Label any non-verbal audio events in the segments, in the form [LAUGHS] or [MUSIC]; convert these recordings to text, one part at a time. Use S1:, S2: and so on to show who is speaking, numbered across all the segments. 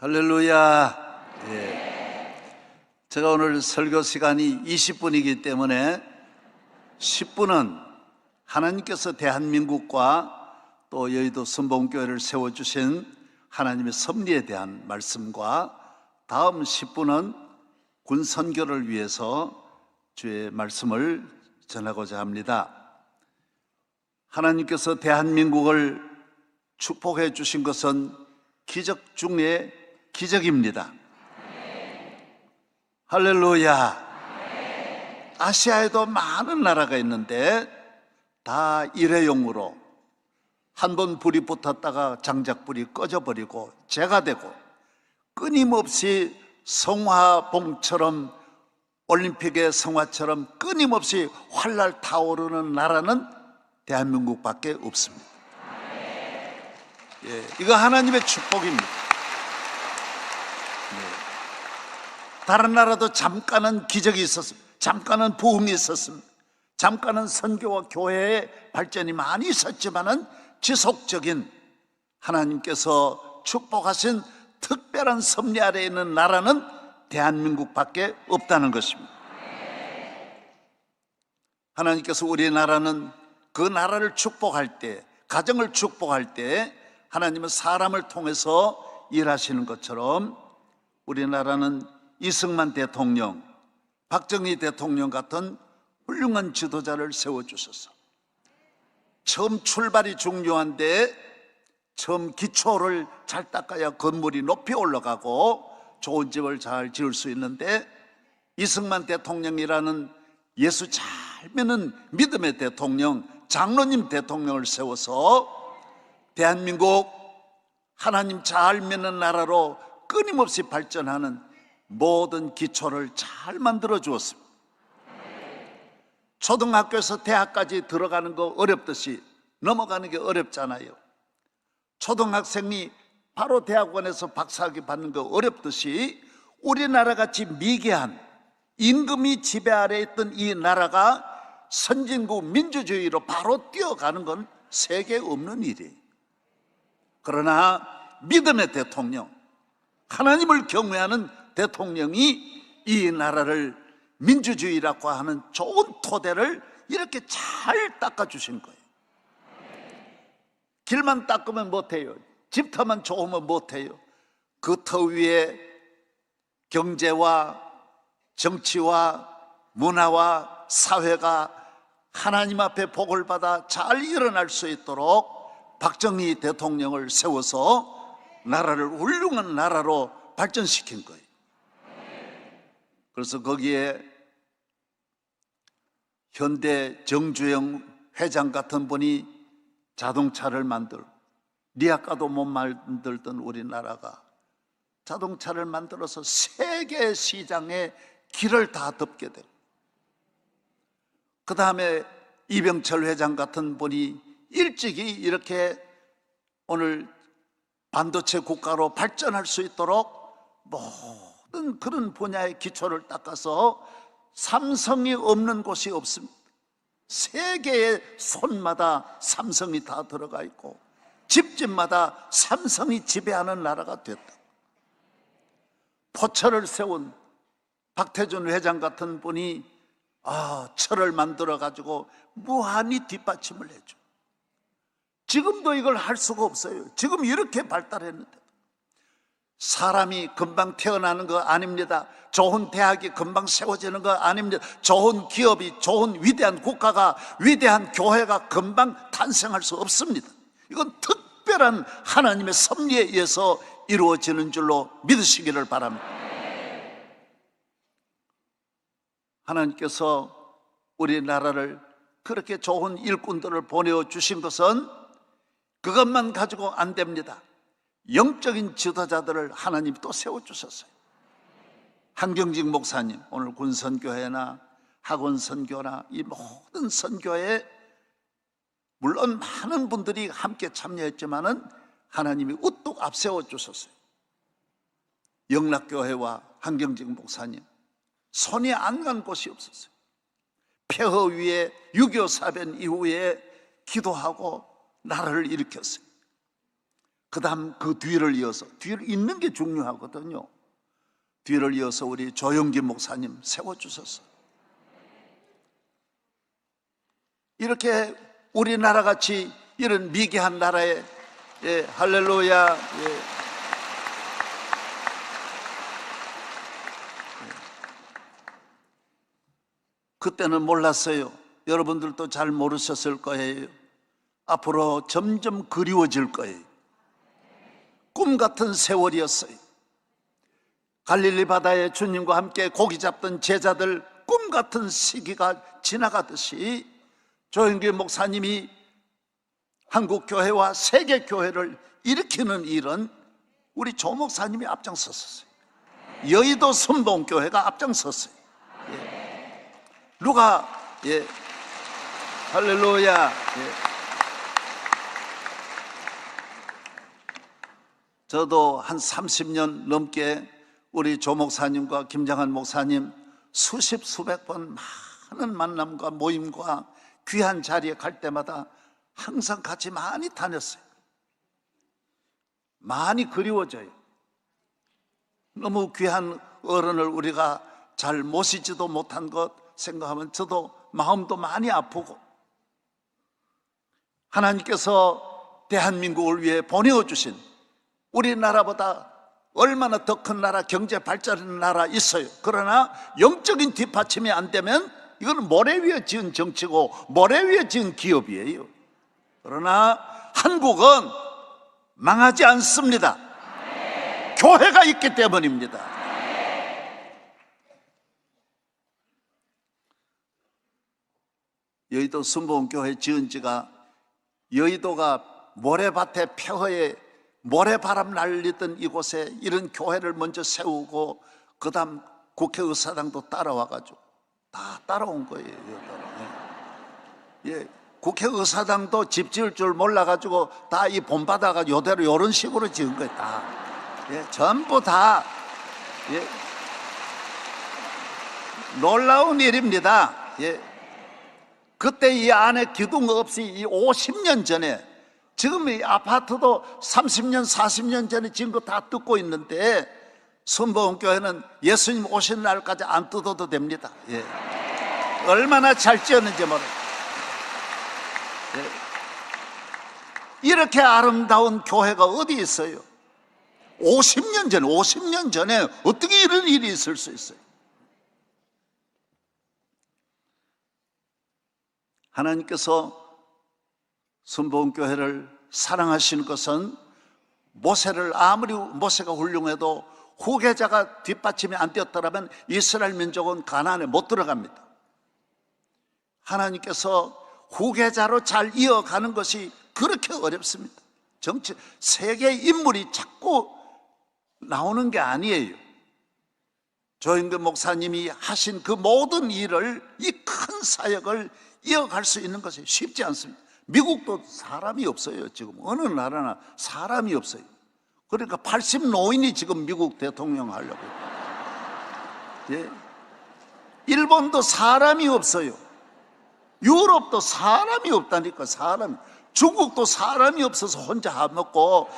S1: 할렐루야. 예. 제가 오늘 설교 시간이 20분이기 때문에 10분은 하나님께서 대한민국과 또 여의도 선봉교회를 세워주신 하나님의 섭리에 대한 말씀과 다음 10분은 군 선교를 위해서 주의 말씀을 전하고자 합니다. 하나님께서 대한민국을 축복해 주신 것은 기적 중에 기적입니다. 할렐루야. 아시아에도 많은 나라가 있는데 다 일회용으로 한 번 불이 붙었다가 장작불이 꺼져버리고 재가 되고 끊임없이 성화봉처럼 올림픽의 성화처럼 끊임없이 활날 타오르는 나라는 대한민국밖에 없습니다. 예, 이거 하나님의 축복입니다. 예. 다른 나라도 잠깐은 기적이 있었습니다. 잠깐은 부흥이 있었습니다. 잠깐은 선교와 교회의 발전이 많이 있었지만은 지속적인 하나님께서 축복하신 특별한 섭리 아래에 있는 나라는 대한민국밖에 없다는 것입니다. 하나님께서 우리나라는 그 나라를 축복할 때, 가정을 축복할 때 하나님은 사람을 통해서 일하시는 것처럼 우리나라는 이승만 대통령, 박정희 대통령 같은 훌륭한 지도자를 세워주셔서 처음 출발이 중요한데 처음 기초를 잘 닦아야 건물이 높이 올라가고 좋은 집을 잘 지을 수 있는데 이승만 대통령이라는 예수 잘 믿는 믿음의 대통령, 장로님 대통령을 세워서 대한민국 하나님 잘 믿는 나라로 끊임없이 발전하는 모든 기초를 잘 만들어 주었습니다. 초등학교에서 대학까지 들어가는 거 어렵듯이 넘어가는 게 어렵잖아요. 초등학생이 바로 대학원에서 박사학위 받는 거 어렵듯이 우리나라 같이 미개한 임금이 지배 아래 있던 이 나라가 선진국 민주주의로 바로 뛰어가는 건 세계 없는 일이에요. 그러나 믿음의 대통령, 하나님을 경외하는 대통령이 이 나라를 민주주의라고 하는 좋은 토대를 이렇게 잘 닦아주신 거예요. 길만 닦으면 못해요. 집터만 좋으면 못해요. 그 터 위에 경제와 정치와 문화와 사회가 하나님 앞에 복을 받아 잘 일어날 수 있도록 박정희 대통령을 세워서 나라를 훌륭한 나라로 발전시킨 거예요. 그래서 거기에 현대 정주영 회장 같은 분이 자동차를 만들 리아까도 못 만들던 우리나라가 자동차를 만들어서 세계 시장에 길을 다 덮게 되고 그 다음에 이병철 회장 같은 분이 일찍이 이렇게 오늘 반도체 국가로 발전할 수 있도록 모든 그런 분야의 기초를 닦아서 삼성이 없는 곳이 없습니다. 세계의 손마다 삼성이 다 들어가 있고 집집마다 삼성이 지배하는 나라가 됐다. 포철을 세운 박태준 회장 같은 분이 아, 철을 만들어 가지고 무한히 뒷받침을 해줘. 지금도 이걸 할 수가 없어요. 지금 이렇게 발달했는데. 사람이 금방 태어나는 거 아닙니다. 좋은 대학이 금방 세워지는 거 아닙니다. 좋은 기업이, 좋은 위대한 국가가, 위대한 교회가 금방 탄생할 수 없습니다. 이건 특별한 하나님의 섭리에 의해서 이루어지는 줄로 믿으시기를 바랍니다. 하나님께서 우리나라를 그렇게 좋은 일꾼들을 보내주신 것은 그것만 가지고 안 됩니다. 영적인 지도자들을 하나님 또 세워주셨어요. 한경직 목사님, 오늘 군선교회나 학원선교나 이 모든 선교에 물론 많은 분들이 함께 참여했지만은 하나님이 우뚝 앞세워 주셨어요. 영락교회와 한경직 목사님, 손이 안 간 곳이 없었어요. 폐허 위에 6.25 사변 이후에 기도하고 나라를 일으켰어요. 그 다음 그 뒤를 이어서, 뒤를 잇는 게 중요하거든요. 뒤를 이어서 우리 조영기 목사님 세워 주셨어요. 이렇게 우리나라 같이 이런 미개한 나라에 예, 할렐루야 예. 그때는 몰랐어요. 여러분들도 잘 모르셨을 거예요. 앞으로 점점 그리워질 거예요. 꿈 같은 세월이었어요. 갈릴리 바다에 주님과 함께 고기 잡던 제자들 꿈 같은 시기가 지나가듯이 조영기 목사님이 한국 교회와 세계 교회를 일으키는 일은 우리 조 목사님이 앞장섰어요. 여의도 선봉 교회가 앞장섰어요. 예. 누가 예. 할렐루야. 예. 저도 한 30년 넘게 우리 조 목사님과 김장한 목사님 수십 수백 번 많은 만남과 모임과 귀한 자리에 갈 때마다 항상 같이 많이 다녔어요. 많이 그리워져요. 너무 귀한 어른을 우리가 잘 모시지도 못한 것 생각하면 저도 마음도 많이 아프고 하나님께서 대한민국을 위해 보내어주신 우리나라보다 얼마나 더 큰 나라, 경제 발전하는 나라 있어요. 그러나 영적인 뒷받침이 안 되면 이거는 모래 위에 지은 정치고 모래 위에 지은 기업이에요. 그러나 한국은 망하지 않습니다. 교회가 있기 때문입니다. 여의도 순복음교회 지은 지가 여의도가 모래밭에 폐허에 모래바람 날리던 이곳에 이런 교회를 먼저 세우고 그 다음 국회의사당도 따라와가지고 다 따라온 거예요. 예. 예. 국회 의사당도 집 지을 줄 몰라가지고 다 이 본받아가 요대로 요런 식으로 지은 거예요. 다. 예. 전부 다. 예. 놀라운 일입니다. 예. 그때 이 안에 기둥 없이 이 50년 전에 지금 이 아파트도 30년, 40년 전에 지은 거 다 뜯고 있는데 선보원교회는 예수님 오신 날까지 안 뜯어도 됩니다. 예. 얼마나 잘 지었는지 모르. 예. 이렇게 아름다운 교회가 어디 있어요? 50년 전에, 50년 전에 어떻게 이런 일이 있을 수 있어요? 하나님께서 순복음교회를 사랑하시는 것은 모세를 아무리 모세가 훌륭해도 후계자가 뒷받침이 안 되었더라면 이스라엘 민족은 가나안에 못 들어갑니다. 하나님께서 후계자로 잘 이어가는 것이 그렇게 어렵습니다. 정치 세계 인물이 자꾸 나오는 게 아니에요. 조영근 목사님이 하신 그 모든 일을 이 큰 사역을 이어갈 수 있는 것이 쉽지 않습니다. 미국도 사람이 없어요. 지금 어느 나라나 사람이 없어요. 그러니까 80 노인이 지금 미국 대통령 하려고. 예. 일본도 사람이 없어요. 유럽도 사람이 없다니까 사람. 중국도 사람이 없어서 혼자 안 먹고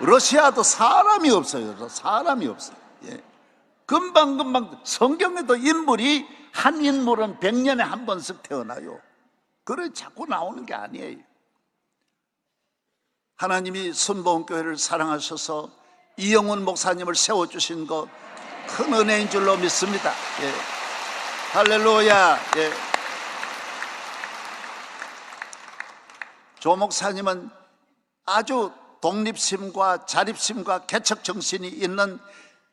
S1: 러시아도 사람이 없어요. 사람이 없어요. 예. 금방 금방 성경에도 인물이 한 인물은 100년에 한 번씩 태어나요. 그래 자꾸 나오는 게 아니에요. 하나님이 순복음교회를 사랑하셔서 이영훈 목사님을 세워 주신 것 큰 은혜인 줄로 믿습니다. 예. 할렐루야. 예. 조 목사님은 아주 독립심과 자립심과 개척 정신이 있는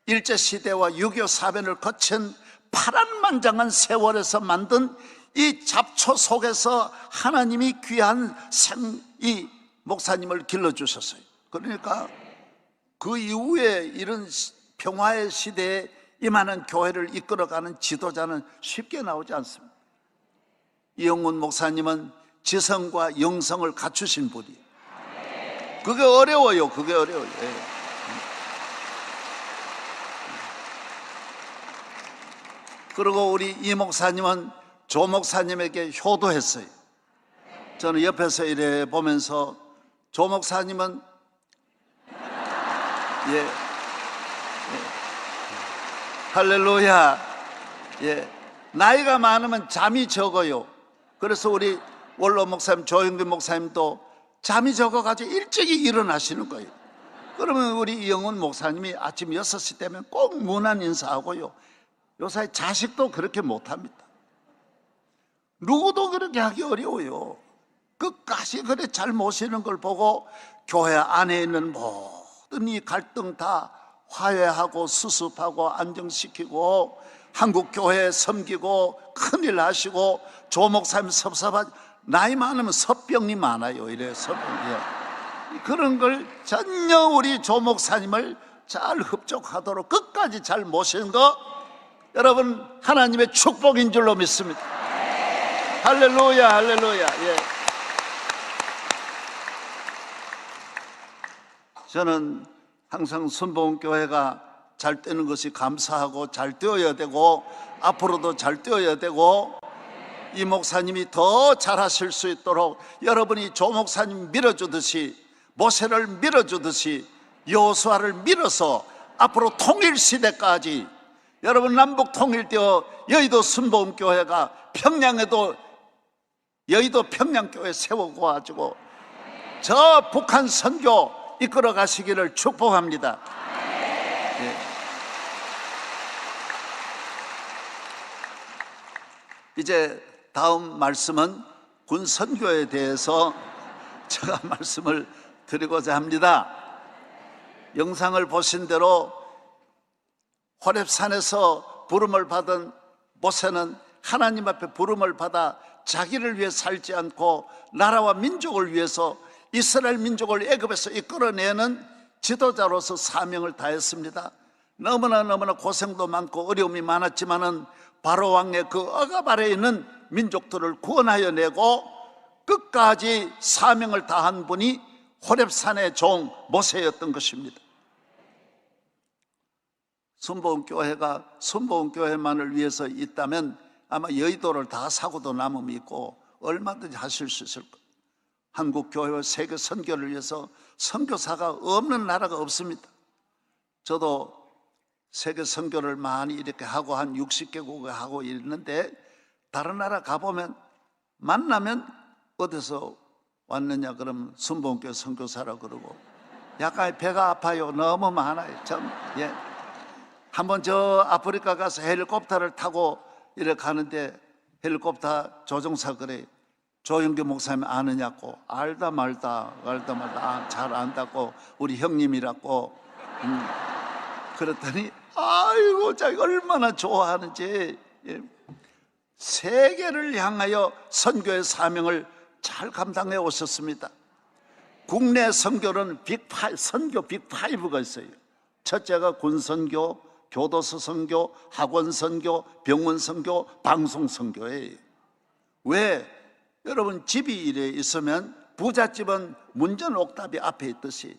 S1: 일제 시대와 6.25 사변을 거친 파란만장한 세월에서 만든 이 잡초 속에서 하나님이 귀한 생, 이 목사님을 길러주셨어요. 그러니까 그 이후에 이런 평화의 시대에 임하는 교회를 이끌어가는 지도자는 쉽게 나오지 않습니다. 이영훈 목사님은 지성과 영성을 갖추신 분이에요. 그게 어려워요. 그게 어려워요. 예. 그리고 우리 이 목사님은 조 목사님에게 효도했어요. 저는 옆에서 이래 보면서 조 목사님은 예, 예. 할렐루야. 예. 나이가 많으면 잠이 적어요. 그래서 우리 원로 목사님, 조영규 목사님도 잠이 적어가지고 일찍이 일어나시는 거예요. 그러면 우리 이영훈 목사님이 아침 6시 되면 꼭 문안 인사하고요. 요새 자식도 그렇게 못합니다. 누구도 그렇게 하기 어려워요. 끝까지 그래 잘 모시는 걸 보고 교회 안에 있는 모든 이 갈등 다 화해하고 수습하고 안정시키고 한국 교회 섬기고 큰일 하시고 조 목사님 섭섭하 나이 많으면 섭병이 많아요. 이래 섭병. 예. 그런 걸 전혀 우리 조 목사님을 잘 흡족하도록 끝까지 잘 모시는 거 여러분 하나님의 축복인 줄로 믿습니다. 할렐루야, 할렐루야. 예. 저는 항상 순복음 교회가 잘 되는 것이 감사하고 잘 되어야 되고 앞으로도 잘 되어야 되고 이 목사님이 더 잘하실 수 있도록 여러분이 조 목사님 밀어주듯이 모세를 밀어주듯이 여호수아를 밀어서 앞으로 통일 시대까지 여러분 남북 통일되어 여의도 순복음 교회가 평양에도 여의도 평양 교회 세우고 가지고 저 북한 선교 이끌어 가시기를 축복합니다. 예. 이제 다음 말씀은 군 선교에 대해서 제가 [LAUGHS] 말씀을 드리고자 합니다. 영상을 보신 대로 호렙산에서 부름을 받은 모세는 하나님 앞에 부름을 받아 자기를 위해 살지 않고 나라와 민족을 위해서 이스라엘 민족을 애굽에서 이끌어내는 지도자로서 사명을 다했습니다. 너무나 너무나 고생도 많고 어려움이 많았지만은 바로 왕의 그 억압 아래에 있는 민족들을 구원하여 내고 끝까지 사명을 다한 분이 호렙산의 종 모세였던 것입니다. 순복음 교회가 순복음 교회만을 위해서 있다면 아마 여의도를 다 사고도 남음이 있고 얼마든지 하실 수 있을 거예요. 한국 교회와 세계 선교를 위해서 선교사가 없는 나라가 없습니다. 저도 세계 선교를 많이 이렇게 하고 한 60개국에 하고 있는데 다른 나라 가보면 만나면 어디서 왔느냐 그러면 순복음교 선교사라 그러고 약간 배가 아파요. 너무 많아요. 참 예. 한번 저 아프리카 가서 헬리콥터를 타고 이렇게 가는데 헬리콥터 조종사 그래 조영규 목사님 아느냐고 알다 말다 알다 말다 아, 잘 안다고 우리 형님이라고 음. 그랬더니 아이고 자기 얼마나 좋아하는지 예. 세계를 향하여 선교의 사명을 잘 감당해 오셨습니다. 국내 선교는 빅파이, 선교 빅파이브가 있어요. 첫째가 군선교, 교도소 선교, 학원 선교, 병원 선교, 방송 선교예요. 왜? 여러분 집이 이래 있으면 부잣집은 문전 옥답이 앞에 있듯이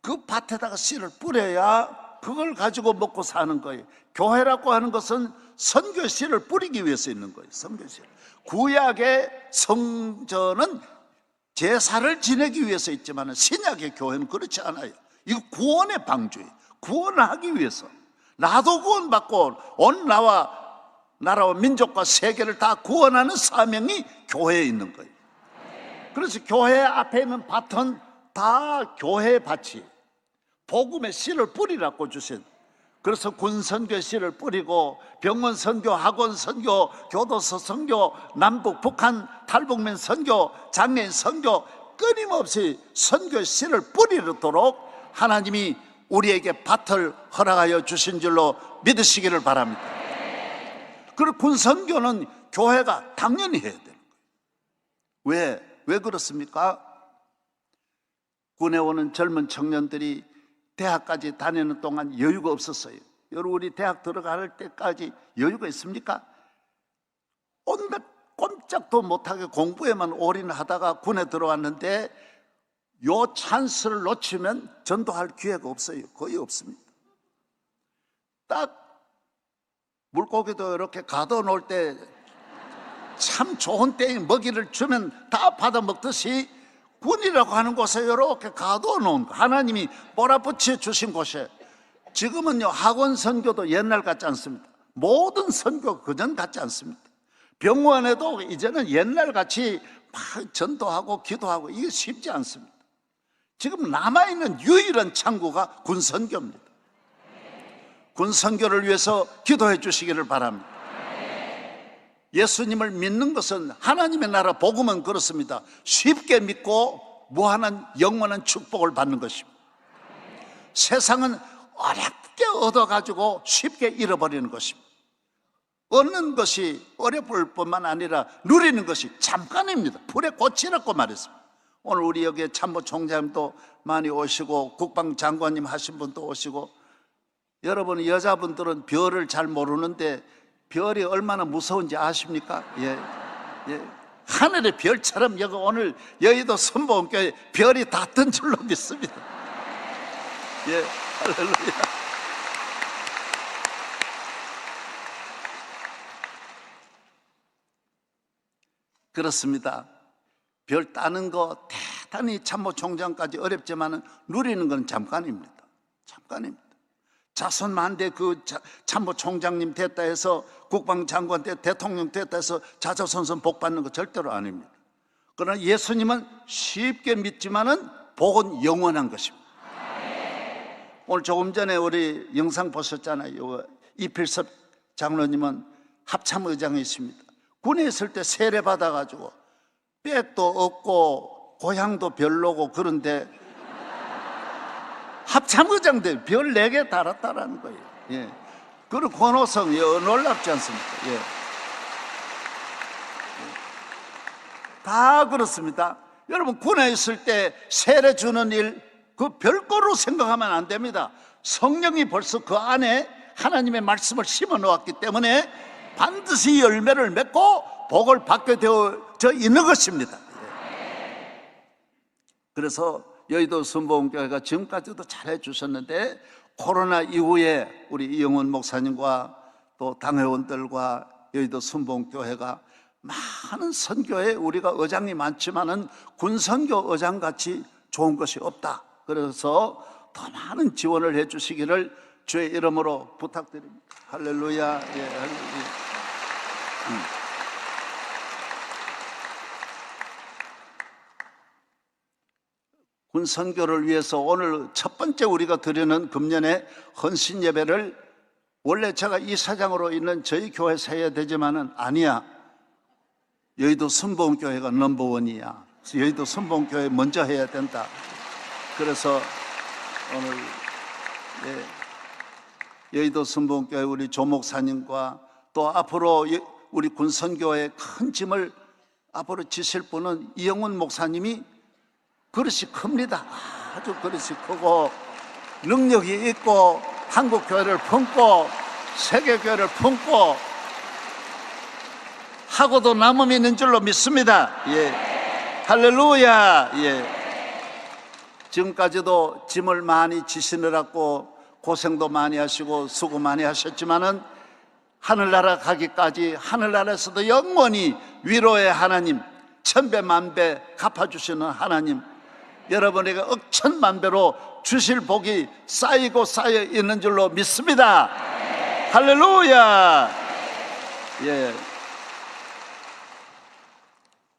S1: 그 밭에다가 씨를 뿌려야 그걸 가지고 먹고 사는 거예요. 교회라고 하는 것은 선교 씨를 뿌리기 위해서 있는 거예요. 선교 씨. 구약의 성전은 제사를 지내기 위해서 있지만 신약의 교회는 그렇지 않아요. 이거 구원의 방주예요. 구원하기 위해서. 나도 구원받고 온 나와 나라와 민족과 세계를 다 구원하는 사명이 교회에 있는 거예요. 그래서 교회 앞에 있는 밭은 다 교회 밭이 복음의 씨를 뿌리라고 주신 그래서 군 선교 씨를 뿌리고 병원 선교, 학원 선교, 교도소 선교, 남북, 북한, 탈북민 선교, 장애인 선교 끊임없이 선교 씨를 뿌리도록 하나님이 우리에게 밭을 허락하여 주신 줄로 믿으시기를 바랍니다. 그리고 군선교는 교회가 당연히 해야 되는 거예요. 왜? 왜 그렇습니까? 군에 오는 젊은 청년들이 대학까지 다니는 동안 여유가 없었어요. 여러분, 우리 대학 들어갈 때까지 여유가 있습니까? 온갖 꼼짝도 못하게 공부에만 올인하다가 군에 들어왔는데 요 찬스를 놓치면 전도할 기회가 없어요. 거의 없습니다. 딱 물고기도 이렇게 가둬 놓을 때 참 좋은 때에 먹이를 주면 다 받아 먹듯이 군이라고 하는 곳에 이렇게 가둬 놓은 거. 하나님이 몰아붙여 주신 곳에 지금은요 학원 선교도 옛날 같지 않습니다. 모든 선교 그전 같지 않습니다. 병원에도 이제는 옛날 같이 막 전도하고 기도하고 이게 쉽지 않습니다. 지금 남아있는 유일한 창구가 군선교입니다. 군 선교를 위해서 기도해 주시기를 바랍니다. 예수님을 믿는 것은 하나님의 나라 복음은 그렇습니다. 쉽게 믿고 무한한 영원한 축복을 받는 것입니다. 세상은 어렵게 얻어가지고 쉽게 잃어버리는 것입니다. 얻는 것이 어려울 뿐만 아니라 누리는 것이 잠깐입니다. 불에 고치라고 말했습니다. 오늘 우리 여기에 참모 총장님도 많이 오시고 국방장관님 하신 분도 오시고 여러분 여자분들은 별을 잘 모르는데 별이 얼마나 무서운지 아십니까? 예, 예. 하늘의 별처럼 여기 오늘 여의도 선보험교회 별이 닿던 줄로 믿습니다. 예, 할렐루야. 그렇습니다. 별 따는 거 대단히 참모총장까지 어렵지만 누리는 건 잠깐입니다. 잠깐입니다. 자손 만대 그 자- 참모총장님 됐다 해서 국방장관 때 대통령 됐다 해서 자자손손 복 받는 거 절대로 아닙니다. 그러나 예수님은 쉽게 믿지만은 복은 영원한 것입니다. 오늘 조금 전에 우리 영상 보셨잖아요. 요 이필섭 장로님은 합참의장에 있습니다. 군에 있을 때 세례 받아가지고 백도 없고 고향도 별로고 그런데 합참의장들 별 4개 달았다라는 거예요. 예. 그리고 권호성, 예, 놀랍지 않습니까? 예. 예. 다 그렇습니다. 여러분, 군에 있을 때 세례 주는 일, 그 별거로 생각하면 안 됩니다. 성령이 벌써 그 안에 하나님의 말씀을 심어 놓았기 때문에 반드시 열매를 맺고 복을 받게 되어져 있는 것입니다. 예. 그래서 여의도 순복음교회가 지금까지도 잘해 주셨는데 코로나 이후에 우리 이영원 목사님과 또 당회원들과 여의도 순복음교회가 많은 선교에 우리가 의장이 많지만은 군선교 의장 같이 좋은 것이 없다. 그래서 더 많은 지원을 해 주시기를 주의 이름으로 부탁드립니다. 할렐루야. 예, 할렐루야. 군 선교를 위해서 오늘 첫 번째 우리가 드리는 금년의 헌신 예배를 원래 제가 이 사장으로 있는 저희 교회에서 해야 되지만은 아니야. 여의도 선봉교회가 넘버원이야. 여의도 선봉교회 먼저 해야 된다. 그래서 오늘 예, 여의도 선봉교회 우리 조목사님과 또 앞으로 예- 우리 군선교회의 큰 짐을 앞으로 지실 분은 이영훈 목사님이 그릇이 큽니다. 아주 그릇이 크고 능력이 있고 한국 교회를 품고 세계 교회를 품고 하고도 남음이 있는 줄로 믿습니다. 예. 할렐루야. 예. 지금까지도 짐을 많이 지시느라고 고생도 많이 하시고 수고 많이 하셨지만은 하늘나라 가기까지 하늘나라에서도 영원히 위로의 하나님 천배 만배 갚아주시는 하나님 여러분에게 억천만 배로 주실 복이 쌓이고 쌓여 있는 줄로 믿습니다. 할렐루야. 예.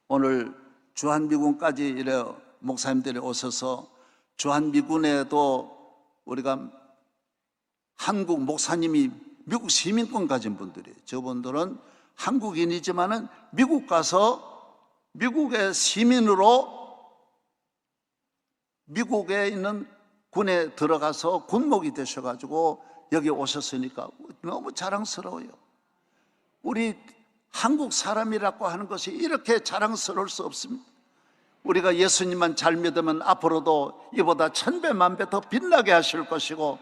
S1: 오늘 주한미군까지 이래 목사님들이 오셔서 주한미군에도 우리가 한국 목사님이 미국 시민권 가진 분들이에요. 저분들은 한국인이지만은 미국 가서 미국의 시민으로 미국에 있는 군에 들어가서 군목이 되셔가지고 여기 오셨으니까 너무 자랑스러워요. 우리 한국 사람이라고 하는 것이 이렇게 자랑스러울 수 없습니다. 우리가 예수님만 잘 믿으면 앞으로도 이보다 천배 만 배 더 빛나게 하실 것이고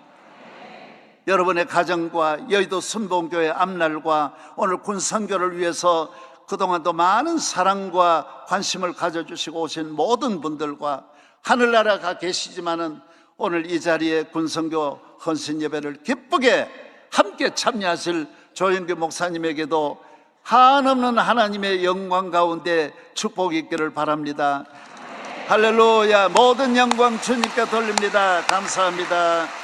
S1: 여러분의 가정과 여의도 순봉교회 앞날과 오늘 군선교를 위해서 그동안도 많은 사랑과 관심을 가져주시고 오신 모든 분들과 하늘나라 가 계시지만은 오늘 이 자리에 군선교 헌신 예배를 기쁘게 함께 참여하실 조영규 목사님에게도 한없는 하나님의 영광 가운데 축복이 있기를 바랍니다. 할렐루야 모든 영광 주님께 돌립니다. 감사합니다.